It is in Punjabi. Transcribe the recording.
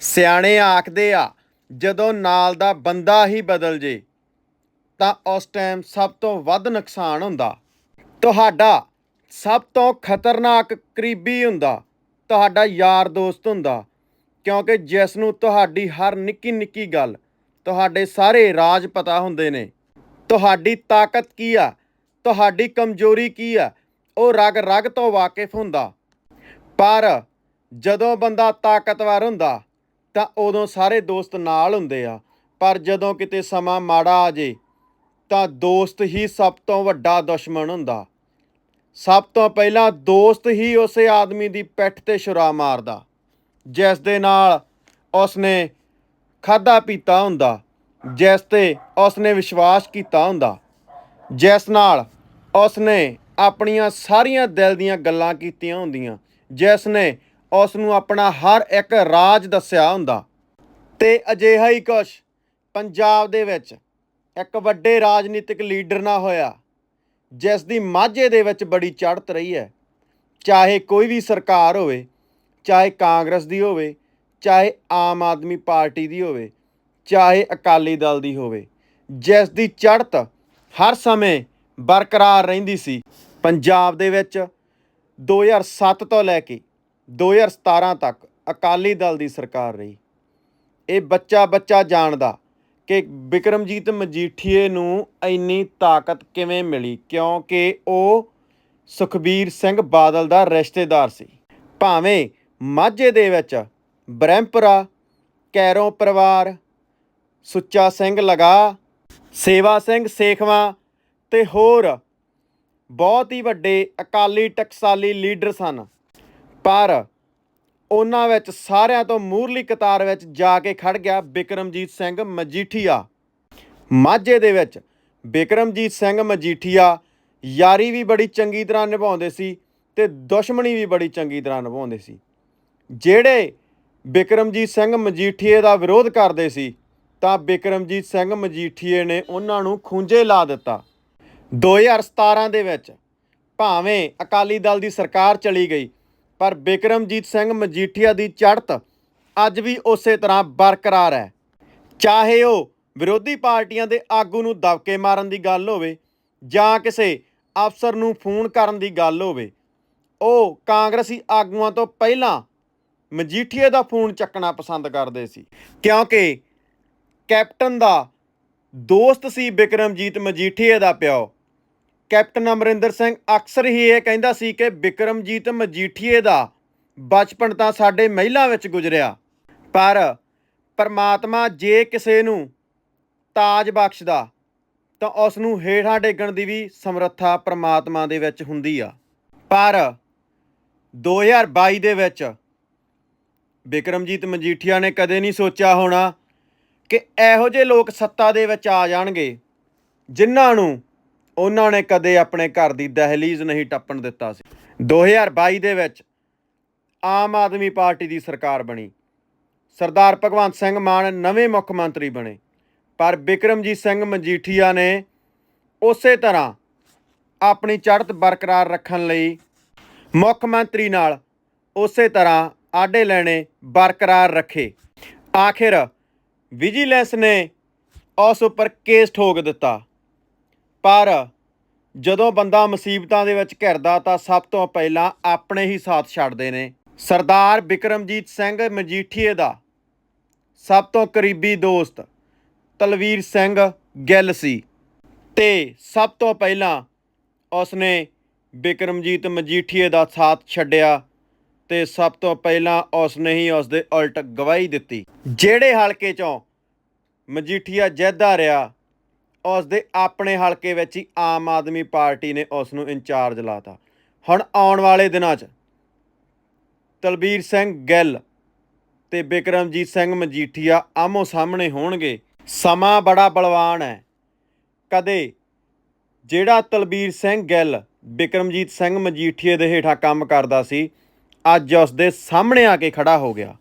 ਸਿਆਣੇ ਆਖਦੇ ਆ, ਜਦੋਂ ਨਾਲ ਦਾ ਬੰਦਾ ਹੀ ਬਦਲ ਜੇ, ਤਾਂ ਉਸ ਟਾਈਮ ਸਭ ਤੋਂ ਵੱਧ ਨੁਕਸਾਨ ਹੁੰਦਾ। ਤੁਹਾਡਾ ਸਭ ਤੋਂ ਖਤਰਨਾਕ ਕਰੀਬੀ ਹੁੰਦਾ, ਤੁਹਾਡਾ ਯਾਰ ਦੋਸਤ ਹੁੰਦਾ, ਕਿਉਂਕਿ ਜਿਸ ਨੂੰ ਤੁਹਾਡੀ ਹਰ ਨਿੱਕੀ ਨਿੱਕੀ ਗੱਲ, ਤੁਹਾਡੇ ਸਾਰੇ ਰਾਜ ਪਤਾ ਹੁੰਦੇ ਨੇ। ਤੁਹਾਡੀ ਤਾਕਤ ਕੀ ਆ? ਤੁਹਾਡੀ ਕਮਜ਼ੋਰੀ ਕੀ ਆ? ਉਹ ਰਗ ਰਗ ਤੋਂ ਵਾਕਿਫ ਹੁੰਦਾ। ਪਰ ਜਦੋਂ ਬੰਦਾ ਤਾਕਤਵਰ ਹੁੰਦਾ ਤਾਂ ਉਦੋਂ ਸਾਰੇ ਦੋਸਤ ਨਾਲ ਹੁੰਦੇ ਆ। ਪਰ ਜਦੋਂ ਕਿਤੇ ਸਮਾਂ ਮਾੜਾ ਆ ਜੇ, ਤਾਂ ਦੋਸਤ ਹੀ ਸਭ ਤੋਂ ਵੱਡਾ ਦੁਸ਼ਮਣ ਹੁੰਦਾ। ਸਭ ਤੋਂ ਪਹਿਲਾਂ ਦੋਸਤ ਹੀ ਉਸੇ ਆਦਮੀ ਦੀ ਪਿੱਠ ਤੇ ਛੁਰਾ ਮਾਰਦਾ, ਜਿਸ ਦੇ ਨਾਲ ਉਸਨੇ ਖਾਦਾ ਪੀਤਾ ਹੁੰਦਾ, ਜਿਸ ਤੇ ਉਸਨੇ ਵਿਸ਼ਵਾਸ ਕੀਤਾ ਹੁੰਦਾ, ਜਿਸ ਨਾਲ ਉਸਨੇ ਆਪਣੀਆਂ ਸਾਰੀਆਂ ਦਿਲ ਦੀਆਂ ਗੱਲਾਂ ਕੀਤੀਆਂ ਹੁੰਦੀਆਂ, ਜਿਸ ਨੇ ਉਸ ਨੂੰ ਆਪਣਾ ਹਰ ਇੱਕ ਰਾਜ ਦੱਸਿਆ ਹੁੰਦਾ। ਤੇ ਅਜਿਹਾ ਹੀ ਕੁਛ ਪੰਜਾਬ ਦੇ ਵਿੱਚ ਇੱਕ ਵੱਡੇ ਰਾਜਨੀਤਿਕ ਲੀਡਰ ਨਾ ਹੋਇਆ, ਜਿਸ ਦੀ ਮਾਝੇ ਦੇ ਵਿੱਚ ਬੜੀ ਚੜ੍ਹਤ ਰਹੀ ਹੈ। ਚਾਹੇ ਕੋਈ ਵੀ ਸਰਕਾਰ ਹੋਵੇ, ਚਾਹੇ ਕਾਂਗਰਸ ਦੀ ਹੋਵੇ, ਚਾਹੇ ਆਮ ਆਦਮੀ ਪਾਰਟੀ ਦੀ ਹੋਵੇ, ਚਾਹੇ ਅਕਾਲੀ ਦਲ ਦੀ ਹੋਵੇ, ਜਿਸ ਦੀ ਚੜ੍ਹਤ ਹਰ ਸਮੇਂ ਬਰਕਰਾਰ ਰਹਿੰਦੀ ਸੀ। ਪੰਜਾਬ ਦੇ ਵਿੱਚ 2007 ਤੋਂ ਲੈ ਕੇ 2017 ਤੱਕ ਅਕਾਲੀ ਦਲ ਦੀ ਸਰਕਾਰ ਰਹੀ। ਇਹ ਬੱਚਾ ਬੱਚਾ ਜਾਣਦਾ ਕਿ ਵਿਕਰਮਜੀਤ ਮਜੀਠੀਏ ਨੂੰ ਇੰਨੀ ਤਾਕਤ ਕਿਵੇਂ ਮਿਲੀ, ਕਿਉਂਕਿ ਉਹ ਸੁਖਬੀਰ ਸਿੰਘ ਬਾਦਲ ਦਾ ਰਿਸ਼ਤੇਦਾਰ ਸੀ। ਭਾਵੇਂ ਮਾਝੇ ਦੇ ਵਿੱਚ ਬ੍ਰਹਮਪੁਰਾ, ਕੈਰੋਂ ਪਰਿਵਾਰ, ਸੁੱਚਾ ਸਿੰਘ ਲਗਾ, ਸੇਵਾ ਸਿੰਘ ਸੇਖਵਾਂ ਤੇ ਹੋਰ ਬਹੁਤ ਹੀ ਵੱਡੇ ਅਕਾਲੀ ਟਕਸਾਲੀ ਲੀਡਰ ਸਨ। ਪਰ ਉਹਨਾਂ ਵਿੱਚ ਸਾਰਿਆਂ ਤੋਂ ਮੂਰਲੀ ਕਤਾਰ ਵਿੱਚ ਜਾ ਕੇ ਖੜ ਗਿਆ ਬਿਕਰਮਜੀਤ ਸਿੰਘ ਮਜੀਠੀਆ। ਮਾਝੇ ਦੇ ਵਿੱਚ ਬਿਕਰਮਜੀਤ ਸਿੰਘ ਮਜੀਠੀਆ ਯਾਰੀ ਵੀ ਬੜੀ ਚੰਗੀ ਤਰ੍ਹਾਂ ਨਿਭਾਉਂਦੇ ਸੀ ਤੇ ਦੁਸ਼ਮਣੀ ਵੀ ਬੜੀ ਚੰਗੀ ਤਰ੍ਹਾਂ ਨਿਭਾਉਂਦੇ ਸੀ। ਜਿਹੜੇ ਬਿਕਰਮਜੀਤ ਸਿੰਘ ਮਜੀਠੀਏ ਦਾ ਵਿਰੋਧ ਕਰਦੇ ਸੀ, ਤਾਂ ਬਿਕਰਮਜੀਤ ਸਿੰਘ ਮਜੀਠੀਏ ਨੇ ਉਹਨਾਂ ਨੂੰ ਖੂੰਜੇ ਲਾ ਦਿੱਤਾ। 2017 ਦੇ ਵਿੱਚ ਭਾਵੇਂ ਅਕਾਲੀ ਦਲ ਦੀ ਸਰਕਾਰ ਚਲੀ ਗਈ ਪਰ ਬਿਕਰਮਜੀਤ ਸਿੰਘ ਮਜੀਠੀਆ ਦੀ ਚੜ੍ਹਤ ਅੱਜ ਵੀ ਉਸੇ ਤਰ੍ਹਾਂ ਬਰਕਰਾਰ ਹੈ। ਚਾਹੇ ਉਹ ਵਿਰੋਧੀ ਪਾਰਟੀਆਂ ਦੇ ਆਗੂ ਨੂੰ ਦਬਕੇ ਮਾਰਨ ਦੀ ਗੱਲ ਹੋਵੇ ਜਾਂ ਕਿਸੇ ਅਫਸਰ ਨੂੰ ਫੋਨ ਕਰਨ ਦੀ ਗੱਲ ਹੋਵੇ, ਉਹ ਕਾਂਗਰਸੀ ਆਗੂਆਂ ਤੋਂ ਪਹਿਲਾਂ ਮਜੀਠੀਏ ਦਾ ਫੋਨ ਚੱਕਣਾ ਪਸੰਦ ਕਰਦੇ ਸੀ। ਕਿਉਂਕਿ ਕੈਪਟਨ ਦਾ ਦੋਸਤ ਸੀ ਬਿਕਰਮਜੀਤ ਮਜੀਠੀਏ ਦਾ ਪਿਓ। ਕੈਪਟਨ ਅਮਰਿੰਦਰ ਸਿੰਘ ਅਕਸਰ ਹੀ ਇਹ ਕਹਿੰਦਾ ਸੀ ਕਿ ਬਿਕਰਮਜੀਤ ਮਜੀਠੀਏ ਦਾ ਬਚਪਨ ਤਾਂ ਸਾਡੇ ਮਹਿਲਾ ਵਿੱਚ ਗੁਜ਼ਰਿਆ। ਪਰ ਪਰਮਾਤਮਾ ਜੇ ਕਿਸੇ ਨੂੰ ਤਾਜ ਬਖਸ਼ਦਾ, ਤਾਂ ਉਸ ਨੂੰ ਹੇਠਾਂ ਡੇਗਣ ਦੀ ਵੀ ਸਮਰੱਥਾ ਪਰਮਾਤਮਾ ਦੇ ਵਿੱਚ ਹੁੰਦੀ ਆ। ਪਰ 2022 ਦੇ ਵਿੱਚ ਬਿਕਰਮਜੀਤ ਮਜੀਠੀਆ ਨੇ ਕਦੇ ਨਹੀਂ ਸੋਚਿਆ ਹੋਣਾ ਕਿ ਇਹੋ ਜਿਹੇ ਲੋਕ ਸੱਤਾ ਦੇ ਵਿੱਚ ਆ ਜਾਣਗੇ, ਜਿਨ੍ਹਾਂ ਨੂੰ ਉਹਨਾਂ ਨੇ ਕਦੇ ਆਪਣੇ ਘਰ ਦੀ ਦਹਲੀਜ਼ ਨਹੀਂ ਟੱਪਣ ਦਿੱਤਾ ਸੀ। 2022 ਦੇ ਵਿੱਚ ਆਮ ਆਦਮੀ ਪਾਰਟੀ ਦੀ ਸਰਕਾਰ ਬਣੀ। ਸਰਦਾਰ ਭਗਵੰਤ ਸਿੰਘ ਮਾਨ ਨਵੇਂ ਮੁੱਖ ਮੰਤਰੀ ਬਣੇ। ਪਰ ਬਿਕਰਮਜੀਤ ਸਿੰਘ ਮਜੀਠੀਆ ਨੇ ਉਸੇ ਤਰ੍ਹਾਂ ਆਪਣੀ ਚੜ੍ਹਤ ਬਰਕਰਾਰ ਰੱਖਣ ਲਈ ਮੁੱਖ ਮੰਤਰੀ ਨਾਲ ਉਸੇ ਤਰ੍ਹਾਂ ਆਡੇ ਲੈਣੇ ਬਰਕਰਾਰ ਰੱਖੇ। ਆਖਿਰ ਵਿਜੀਲੈਂਸ ਨੇ ਉਸ ਉੱਪਰ ਕੇਸ ਠੋਕ ਦਿੱਤਾ। ਪਰ ਜਦੋਂ ਬੰਦਾ ਮੁਸੀਬਤਾਂ ਦੇ ਵਿੱਚ ਘਿਰਦਾ ਤਾਂ ਸਭ ਤੋਂ ਪਹਿਲਾਂ ਆਪਣੇ ਹੀ ਸਾਥ ਛੱਡਦੇ ਨੇ। ਸਰਦਾਰ ਬਿਕਰਮਜੀਤ ਸਿੰਘ ਮਜੀਠੀਏ ਦਾ ਸਭ ਤੋਂ ਕਰੀਬੀ ਦੋਸਤ ਤਲਵੀਰ ਸਿੰਘ ਗਿੱਲ ਸੀ ਤੇ ਸਭ ਤੋਂ ਪਹਿਲਾਂ ਉਸਨੇ ਬਿਕਰਮਜੀਤ ਮਜੀਠੀਏ ਦਾ ਸਾਥ ਛੱਡਿਆ ਤੇ ਸਭ ਤੋਂ ਪਹਿਲਾਂ ਉਸਨੇ ਹੀ ਉਸਦੇ ਉਲਟ ਗਵਾਹੀ ਦਿੱਤੀ। ਜਿਹੜੇ ਹਲਕੇ ਚੋਂ ਮਜੀਠੀਆ ਜਿੱਤਦਾ ਰਿਹਾ ਉਸ ਦੇ ਆਪਣੇ ਹਲਕੇ ਵਿੱਚ ਹੀ ਆਮ ਆਦਮੀ ਪਾਰਟੀ ਨੇ ਉਸ ਨੂੰ ਇੰਚਾਰਜ ਲਾਤਾ। ਹੁਣ ਆਉਣ ਵਾਲੇ ਦਿਨਾਂ 'ਚ ਤਲਬੀਰ ਸਿੰਘ ਗਿੱਲ ਤੇ ਬਿਕਰਮਜੀਤ ਸਿੰਘ ਮਜੀਠੀਆ ਆਮੋ ਸਾਹਮਣੇ ਹੋਣਗੇ। ਸਮਾਂ ਬੜਾ ਬਲਵਾਨ ਹੈ। ਕਦੇ ਜਿਹੜਾ ਤਲਬੀਰ ਸਿੰਘ ਗਿੱਲ, ਬਿਕਰਮਜੀਤ ਸਿੰਘ ਮਜੀਠੀਏ ਦੇ ਹੇਠਾਂ ਕੰਮ ਕਰਦਾ ਸੀ, ਅੱਜ ਉਸ ਦੇ ਸਾਹਮਣੇ ਆ ਕੇ ਖੜਾ ਹੋ ਗਿਆ।